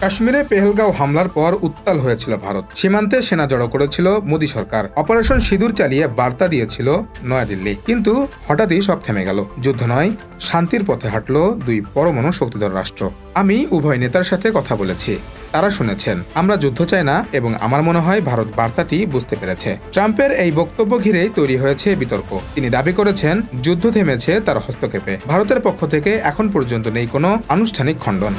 কাশ্মীরে পেহেলগাঁও হামলার পর উত্তাল হয়েছিল ভারত। সীমান্তে সেনা জড়ো করেছিল মোদী সরকার। অপারেশন সিঁদুর চালিয়ে বার্তা দিয়েছিল নয়াদিল্লি। কিন্তু হঠাৎই সব থেমে গেল। যুদ্ধ নয়, শান্তির পথে হাঁটল দুই পরমাণু শক্তিধর রাষ্ট্র। আমি উভয় নেতার সাথে কথা বলেছি। তারা শুনেছেন, আমরা যুদ্ধ চাই না এবং আমার মনে হয় ভারত বার্তাটি বুঝতে পেরেছে। ট্রাম্পের এই বক্তব্য ঘিরেই তৈরি হয়েছে বিতর্ক। তিনি দাবি করেছেন, যুদ্ধ থেমেছে তার হস্তক্ষেপে। ভারতের পক্ষ থেকে এখন পর্যন্ত নেই কোনো আনুষ্ঠানিক খণ্ডন।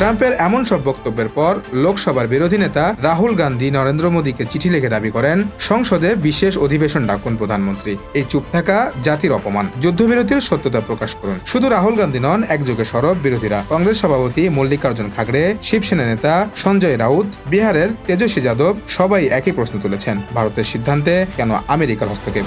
ট্রাম্পের এমন সব বক্তব্যের পর লোকসভার বিরোধী নেতা রাহুল গান্ধী নরেন্দ্র মোদীকে চিঠি লিখে দাবি করেন, সংসদে বিশেষ অধিবেশন ডাকুন প্রধানমন্ত্রী। এই চুপ থাকা জাতির অপমান। যুদ্ধবিরতির সত্যতা প্রকাশ করুন। শুধু রাহুল গান্ধী নন, একযোগে সরব বিরোধীরা। কংগ্রেস সভাপতি মল্লিকার্জুন খাগড়ে, শিবসেনা নেতা সঞ্জয় রাউত, বিহারের তেজস্বী যাদব সবাই একই প্রশ্ন তুলেছেন। ভারতের সিদ্ধান্তে কেন আমেরিকার হস্তক্ষেপ?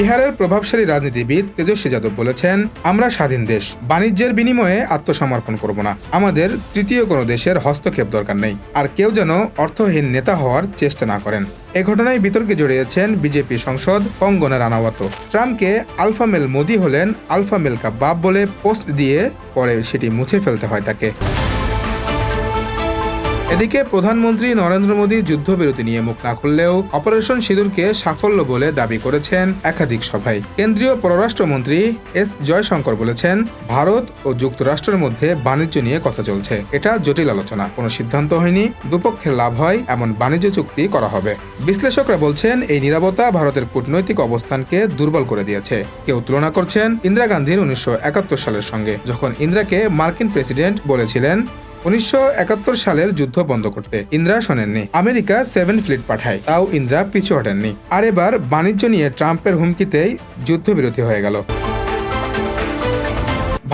বিহারের প্রভাবশালী রাজনীতিবিদ তেজস্বী যাদব বলেছেন, আমরা স্বাধীন দেশ। বাণিজ্যের বিনিময়ে আত্মসমর্পণ করব না। আমাদের তৃতীয় কোনো দেশের হস্তক্ষেপ দরকার নেই। আর কেউ যেন অর্থহীন নেতা হওয়ার চেষ্টা না করেন। এ ঘটনায় বিতর্কে জড়িয়েছেন বিজেপি সংসদ কঙ্গনা রানাওয়াত ট্রাম্পকে আলফামেল মোদি হলেন আলফা মেল কা বাপ বলে পোস্ট দিয়ে পরে সেটি মুছে ফেলতে হয় তাকে। এদিকে প্রধানমন্ত্রী নরেন্দ্র মোদী যুদ্ধবিরতি নিয়ে মুখ না খুললেও অপারেশন সিঁদুরকে সাফল্য বলে দাবি করেছেন একাধিক সভায়। কেন্দ্রীয় পররাষ্ট্রমন্ত্রী এস জয়শঙ্কর বলেছেন, ভারত ও যুক্তরাষ্ট্রের মধ্যে বাণিজ্য নিয়ে কথা চলছে। এটা জটিল আলোচনা। কোনো সিদ্ধান্ত হয়নি, দুপক্ষের লাভ হয়, এমন বাণিজ্য চুক্তি করা হবে। বিশ্লেষকরা বলছেন, এই নিরাপত্তা ভারতের কূটনৈতিক অবস্থানকে দুর্বল করে দিয়েছে। কেউ তুলনা করছেন ইন্দিরা গান্ধীর উনিশশো একাত্তর সালের সঙ্গে, যখন ইন্দিরাকে মার্কিন প্রেসিডেন্ট বলেছিলেন উনিশশো একাত্তর সালের যুদ্ধ বন্ধ করতে ইন্দ্রা শোনেননি। আমেরিকা সেভেন ফ্লিট পাঠায়, তাও ইন্দ্রা পিছু হটেননি। আর এবার বাণিজ্য নিয়ে ট্রাম্পের হুমকিতেই যুদ্ধবিরতি হয়ে গেল।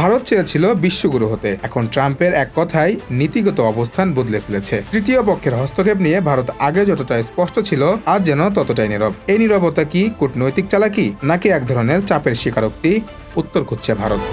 ভারত চেয়েছিল বিশ্বগুরু হতে। এখন ট্রাম্পের এক কথায় নীতিগত অবস্থান বদলে ফেলেছে। তৃতীয় পক্ষের হস্তক্ষেপ নিয়ে ভারত আগে যতটা স্পষ্ট ছিল, আজ যেন ততটাই নীরব। এই নীরবতা কি কূটনৈতিক চালাকি, নাকি এক ধরনের চাপের স্বীকারোক্তি? উত্তর খুঁজছে ভারত।